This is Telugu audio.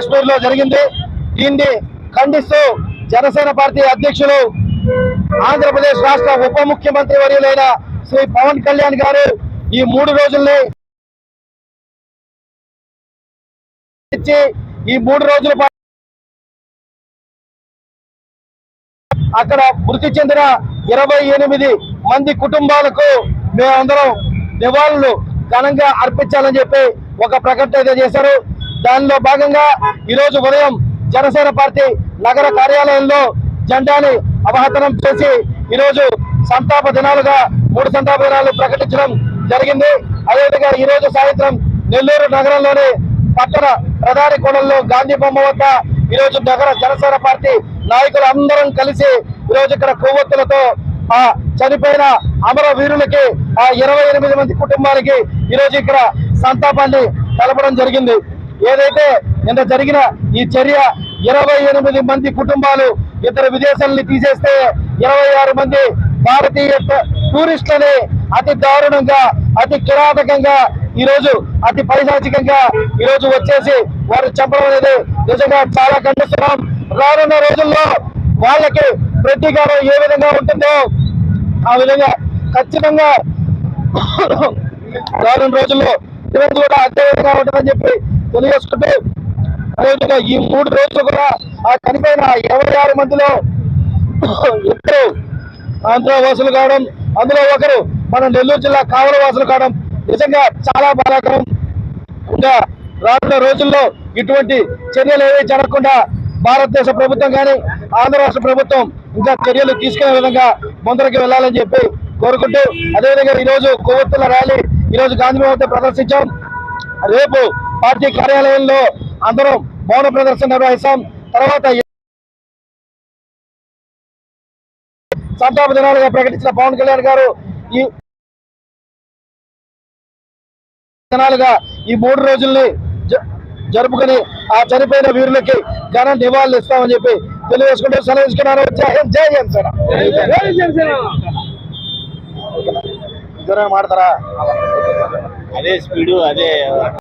కాశ్మీర్లో జరిగింది. దీన్ని ఖండిస్తూ జనసేన పార్టీ అధ్యక్షులు ఆంధ్రప్రదేశ్ రాష్ట్ర ఉప ముఖ్యమంత్రి వర్యులైన శ్రీ పవన్ కళ్యాణ్ గారు ఈ మూడు రోజుల్ని ఇచ్చి ఈ మూడు రోజుల పాటు అక్కడ మృతి చెందిన ఇరవై ఎనిమిది మంది కుటుంబాలకు మేమందరం నివాళులు ఘనంగా అర్పించాలని చెప్పి ఒక ప్రకటన అయితే చేశారు. దానిలో భాగంగా ఈరోజు ఉదయం జనసేన పార్టీ నగర కార్యాలయంలో జెండాని అవహతనం చేసి ఈరోజు సంతాప దినాలుగా మూడు సంతాప దినాలు ప్రకటించడం జరిగింది. అదేవిధంగా ఈ రోజు సాయంత్రం నెల్లూరు నగరంలోని పట్టణ ప్రధాని కోణంలో గాంధీ బొమ్మ వద్ద ఈ రోజు నగర జనసేన పార్టీ నాయకులు అందరం కలిసి ఈ రోజు ఇక్కడ కొవ్వొత్తులతో ఆ చనిపోయిన అమర వీరులకి ఆ ఇరవై ఎనిమిది మంది కుటుంబాలకి ఈ రోజు ఇక్కడ సంతాపాన్ని తెలపడం జరిగింది. ఏదైతే నిన్న జరిగిన ఈ చర్య ఇరవై ఎనిమిది మంది కుటుంబాలు ఇతర విదేశాలని తీసేస్తే ఇరవై ఆరు మంది భారతీయ టూరిస్టులని అతి దారుణంగా అతి కిరాతకంగా ఈరోజు అతి పైశాచికంగా ఈరోజు వచ్చేసి వారు చంపడం అనేది నిజంగా చాలా ఖండిస్తున్నాం. రానున్న రోజుల్లో వాళ్ళకి ప్రతీకారం ఏ విధంగా ఉంటుందో ఆ విధంగా ఖచ్చితంగా రానున్న రోజుల్లో ఈరోజు కూడా అత్యవసరం విధంగా ఉంటుందని చెప్పి తెలియజేసుకుంటూ అదేవిధంగా ఈ మూడు రోజులు కూడా ఆ చనిపోయిన ఇరవై ఆరు మందిలో ఇద్దరు ఆంధ్రవాసులు కావడం అందులో ఒకరు మన నెల్లూరు జిల్లా కావల వాసులు కావడం నిజంగా చాలా బాధాకరం. ఇంకా రానున్న రోజుల్లో ఇటువంటి చర్యలు ఏవి జరగకుండా భారతదేశ ప్రభుత్వం కానీ ఆంధ్ర రాష్ట్ర ప్రభుత్వం ఇంకా చర్యలు తీసుకునే విధంగా ముందరికి వెళ్ళాలని చెప్పి కోరుకుంటూ అదేవిధంగా ఈరోజు కొవ్వొత్తుల ర్యాలీ ఈ రోజు గాంధీ వద్ద ప్రదర్శించాం రేపు పార్టీ కార్యాలయంలో అందరం మౌన ప్రదర్శన నిర్వహిస్తాం తర్వాత సంతాప దినాలుగా ప్రకటించిన పవన్ కళ్యాణ్ గారు ఈ దినాలుగా ఈ మూడు రోజుల్ని జ- జరుపుకొని ఆ చనిపోయిన వీరులకి ఘన నివాళులు ఇస్తామని చెప్పి తెలియజేసుకుంటూ సెలవు తీసుకున్నారు జై హింద్ జై జనసేన మాడతారా అదే స్పీడు అదే